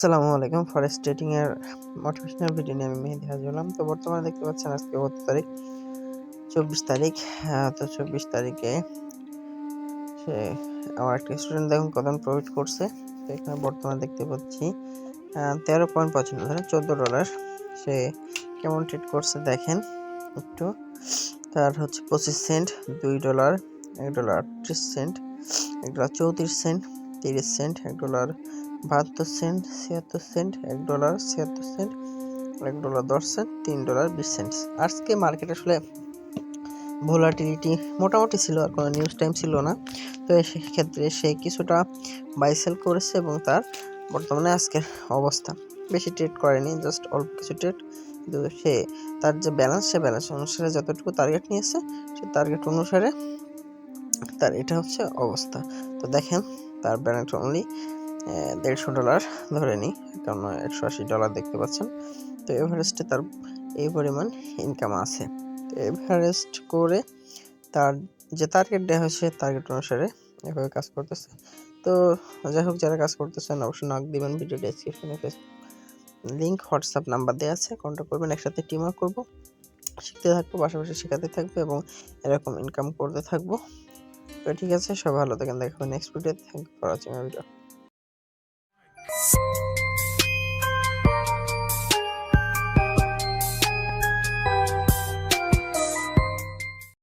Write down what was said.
আসসালামু আলাইকুম। Forest trading এর মোটিভেশনাল ভিডিও নিয়ে আমি মেহেদি হাজির হলাম। তো বর্তমানে দেখতে পাচ্ছেন আজকে কত তারিখ? চব্বিশ তারিখ। তো চব্বিশ তারিখে সে আমার একটা স্টুডেন্ট দেখুন কত প্রফিট করছে। তো এখানে বর্তমানে দেখতে পাচ্ছি তেরো পয়েন্ট পঁচান্ন ধরে চোদ্দ ডলার সে কেমন ট্রেড করছে দেখেন একটু। তার হচ্ছে পঁচিশ সেন্ট দুই ডলার এক ডলার আটত্রিশ সেন্ট এক ডলার চৌত্রিশ সেন্ট তিরিশ সেন্ট, এক ডলার বাহাত্তর সেন্ট, ছিয়াত্তর সেন্ট, এক ডলার ছিয়াত্তর সেন্ট, এক ডলার দশ সেন্ট, তিন ডলার বিশ সেন্ট। আজকে মার্কেট আসলে ভোলাটিলিটি মোটামুটি ছিল আর কোনো নিউজ টাইম ছিল না। তো সেক্ষেত্রে সে কিছুটা বাইসেল করেছে এবং তার বর্তমানে আজকের অবস্থা। বেশি ট্রেড করেনি জাস্ট অল্প কিছু ট্রেড কিন্তু সে তার যে ব্যালেন্স সে ব্যালেন্স অনুসারে যতটুকু টার্গেট নিয়েছে, সে টার্গেট অনুসারে তার এটা হচ্ছে অবস্থা। তো দেখেন তার ব্যালেন্স অনলি দেড়শো ডলার ধরে নিই, কারণ একশো আশি ডলার দেখতে পাচ্ছেন। তো এভারেস্টে তার এই পরিমাণ ইনকাম আছে। তো এভারেস্ট করে তার যে টার্গেট দেওয়া হয়েছে টার্গেট অনুসারে এভাবে কাজ করতেছে। তো যাই হোক, যারা কাজ করতেছেন, অবশ্যই নক দিবেন ভিডিও ডেসক্রিপশনে লিঙ্ক হোয়াটসঅ্যাপ নাম্বার দেওয়া আছে কন্ট্যাক্ট করবেন, একসাথে টিম আপ করব। শিখতে থাকব, পাশাপাশি শেখাতে থাকব এবং এরকম ইনকাম করতে থাকব। তো ঠিক আছে? সব ভালো থাকেন। দেখো next video thank for watching video